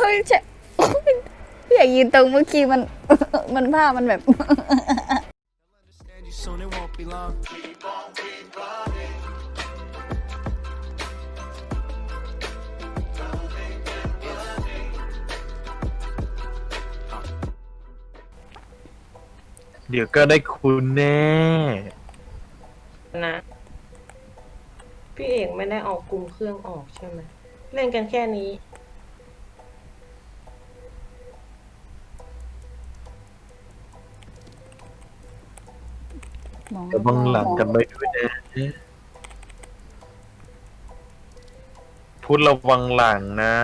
เฮ้ยใช่พี่อยากยืนตรงเมื่อกี้มัน มันภาพมันแบบ Understand you soon, it won't be long. เดี๋ยวก็ได้คุณแน่ นะ พี่เอกไม่ได้เออกกลุ่มเครื่องออกใช่ไหมเล่นกันแค่นี้ มองระวังหลังกันไปด้วยนะพูดระวังหลังนะ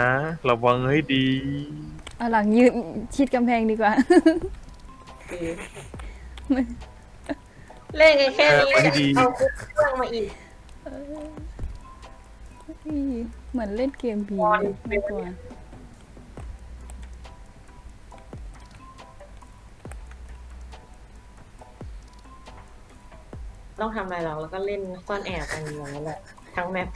ระวังให้ดีเอาหลังยืนชิดกำแพงดีกว่า เล่นกันแค่นี้เออไม่ดีเอากลุ่มเครื่องมาอีกเหมือนเล่นเกมผีนอนมากกว่ ต้องทำอะไรหรอกแล้วก็เล่นซ่อนแอบกันอย่างนั้นแหละทั้งแมป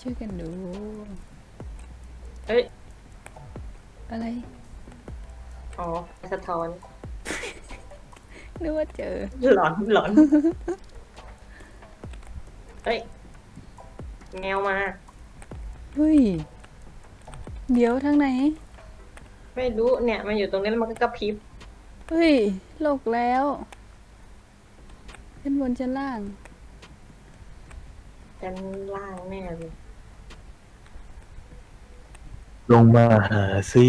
ช่วยกันดู เอ้ย อะไร อ๋อสะท้อนนึกว่าเจอ หลอนหลอนเฮ้ย แมวมา เฮ้ย เดี๋ยวทางไหน ไม่รู้เนี่ยมันอยู่ตรงนี้แล้วมันก็กระพริบเฮ้ยโลกแล้วชั้นบนชั้นล่าง กันล่างแน่เลยลงมาหาสิ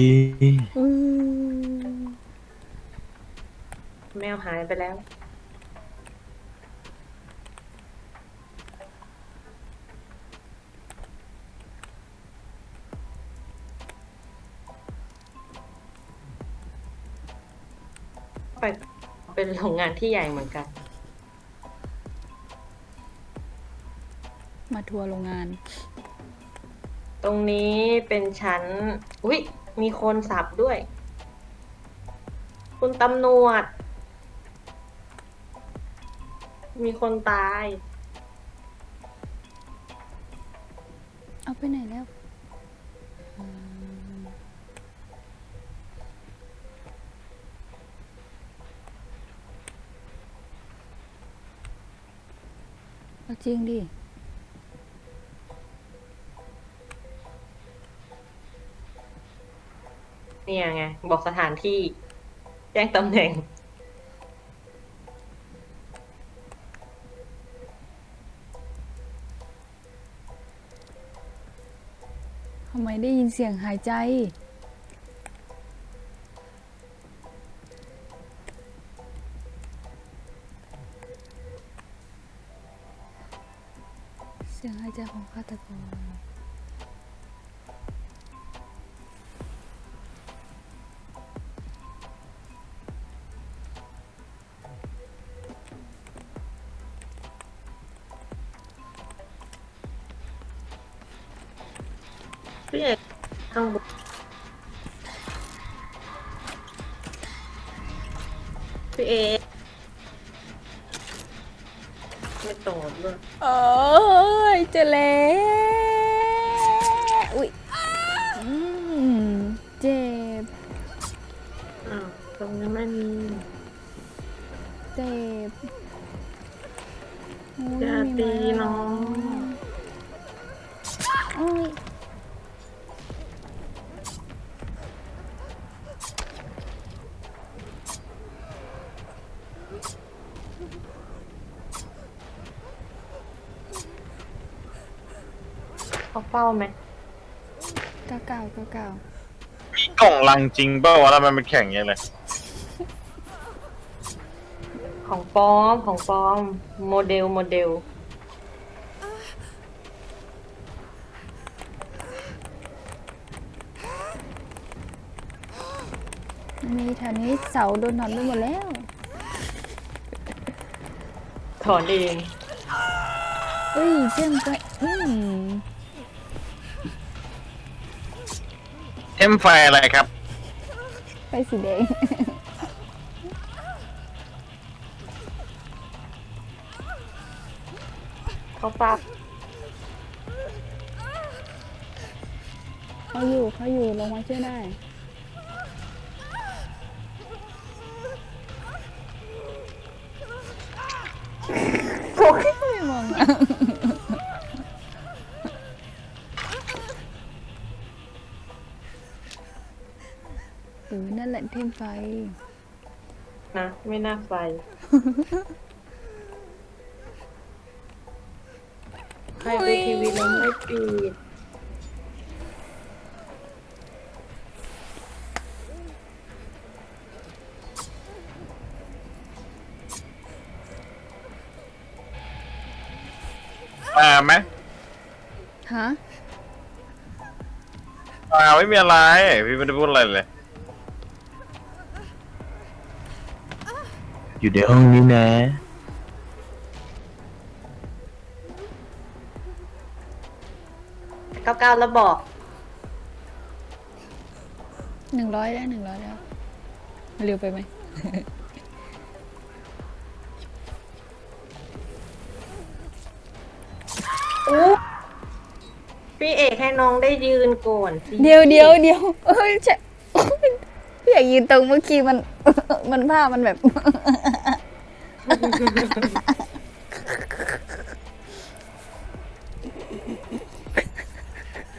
อือแมวหายไปแล้ว เป็นโรงงานที่ใหญ่เหมือนกัน มาทัวร์โรงงาน ตรงนี้เป็นชั้น อุ๊ยมีคนสับด้วย คุณตำรวจ มีคนตาย เอาไปไหนแล้วอืม จริงดิ เนี่ยไง บอกสถานที่ แจ้งตำแหน่ง ทำไมได้ยินเสียงหายใจ เสียงหายใจของฆาตกรพี่เอกข้างบนพี่เอก ไม่ตอบด้วยโอ้ยเจอแล้วอุ้ยอืมเจ็บ อ้าวตรงนี้ไม่มีเจ็บโอ้ยอย่าไม่มีตีไม้น้อง เขาเฝ้าไหมเก้าเก้าเก้าเก้ามีกล่องลังจริงเปล่าวะแล้วมันเป็นแข่งยังไงของปลอมของปลอม โมเดลโมเดล มีแถวนี้เสาโดนถอนไปหมดแล้ว ถอนเองเอ้ยเชื่อมไปอืม เทมไฟอะไรครับ ไปสีแดง เขาปักเขาอยู่เขาอยู่ลงมาช่วยได้ โอ้ยไม่มอง ทมไฟ นะ ไม่น่าไฟ ใครไปทีวีแล้วไม่ปิดมาไหมฮะมาไม่มีอะไร พี่ไม่ได้พูดอะไรเลย อยู่ในห้องนี้นะ เก้าเก้าแล้วบอกหนึ่งร้อยแล้วหนึ่งร้อยแล้วเร็วไปไหม อู้พี่เอกให้น้องได้ยืนก่อนสิเดี๋ยวเดี๋ยวเดี๋ยวเอ้ยใช่พี่ อยากยืนตรงเมื่อกี้มัน มันภาพมันแบบ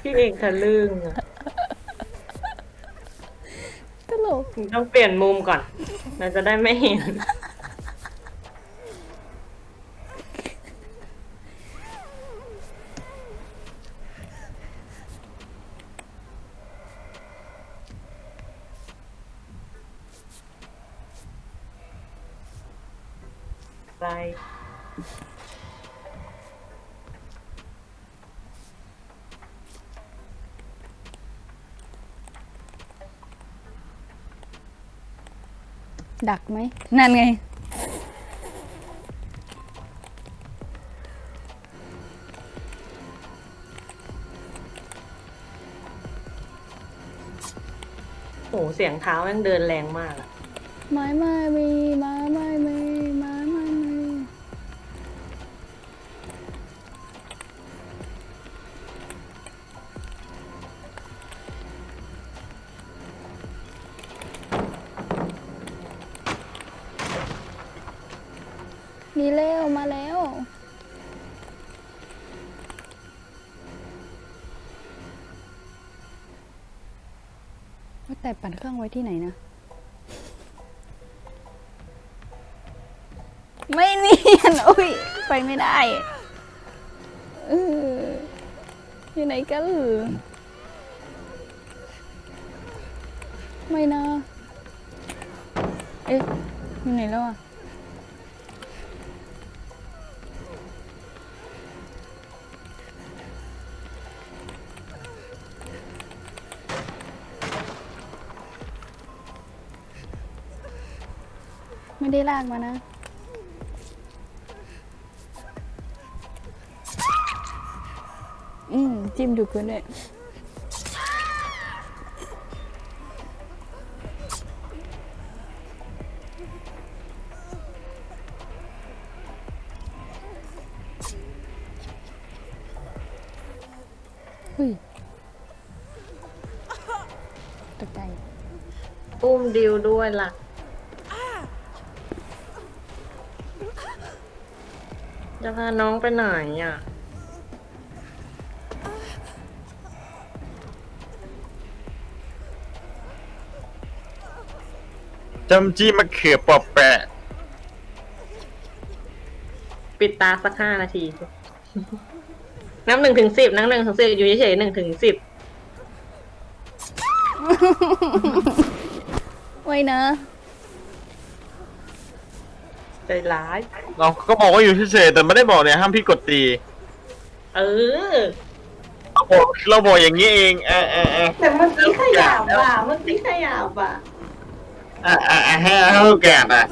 พี่เอกทะลึ่งอะตลก ต้องเปลี่ยนมุมก่อน เราจะได้ไม่เห็น ดักไหม นั่นไง โห เสียงเท้าแม่งเดินแรงมากอะไม้ไมีเร็วมาแล้วว่าแต่ปั่นเครื่องไว้ที่ไหนนะ ไม่เนียนอุ้ยไปไม่ได้อออยู่ไหนกันไม่นะ เอ๊ะอยู่ไหนแล้วอะ ไม่ได้ลากมานะ อืม จิ้มดูพื้นเลยเฮ้ยตกใจ อุ้มดิวด้วยล่ะ จะพาน้องไปไหนอะ จำจี้มะเขือปอบแปะ ปิดตาสักห้านาทีนับหนึ่งถึงสิบนับหนึ่งถึงสิบอยู่เฉยๆหนึ่งถึงสิบไว้นะ ใจร้าย เราก็บอกว่าอยู่เฉยๆแต่ไม่ได้บอกเนี่ยห้ามพี่กดตีเออ เราบอกเราบอกอย่างนี้เองอะอะอะแต่เมื่อกี้ขยับอะเมื่อกี้ขยับอะอะอะอะให้ให้ลูกแกะอะ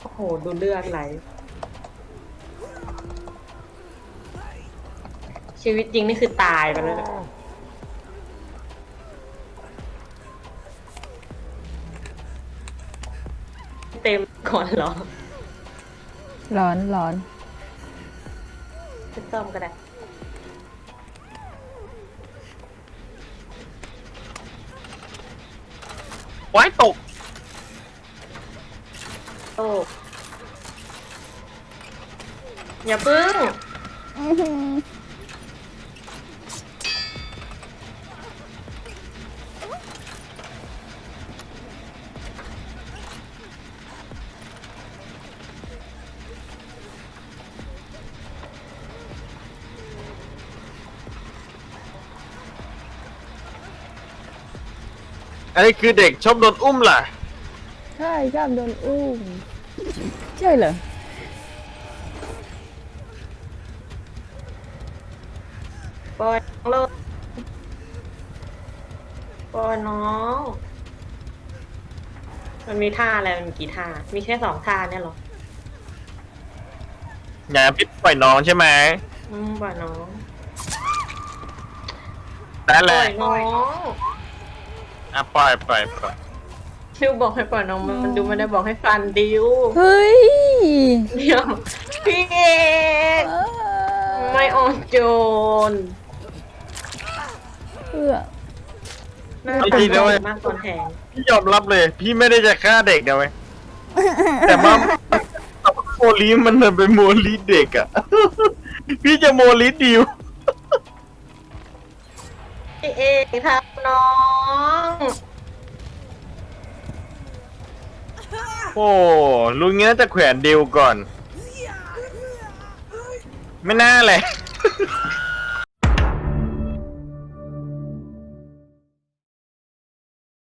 โอ้โหดูเลือดไหล ชีวิตจริงนี่คือตายไปแล้วเต็มก่อนหรอร้อนร้อนจะซ่อมก็ได้ ว้ายตก โอ้อย่าพึ่ง อันนี้คือเด็กชอบโดนอุ้มล่ะ ใช่ชอบโดนอุ้มใช่เหรอปล่อยน้องเลยปล่อยน้อง มันมีท่าอะไร มันมีกี่ท่า มีแค่สองท่าเนี่ยเหรอ อย่าพิษปล่อยน้องใช่ไหมอืมปล่อยน้อง นั่นปแหล่ละ อยน้อง อะปล่อยปล่อยปล่อยดิวบอกให้ปล่อยน้องมันมันดูไม่ได้บอกให้ฟันดิวเฮ้ยเดี๋ยวพี่เอกเออไม่ออนโจนเอื้อน่าจะมากกว่าแทงพี่ยอมรับเลย พี่ไม่ได้จะฆ่าเด็กนะเว้ยแต่ว่าโมลีมันเป็นโมลีเด็กอะ พี่จะโมลีดิวพี่เอกทำ น้อง โอ้ลุงนี้น่าจะแขวนดิวก่อน ไม่น่าเลย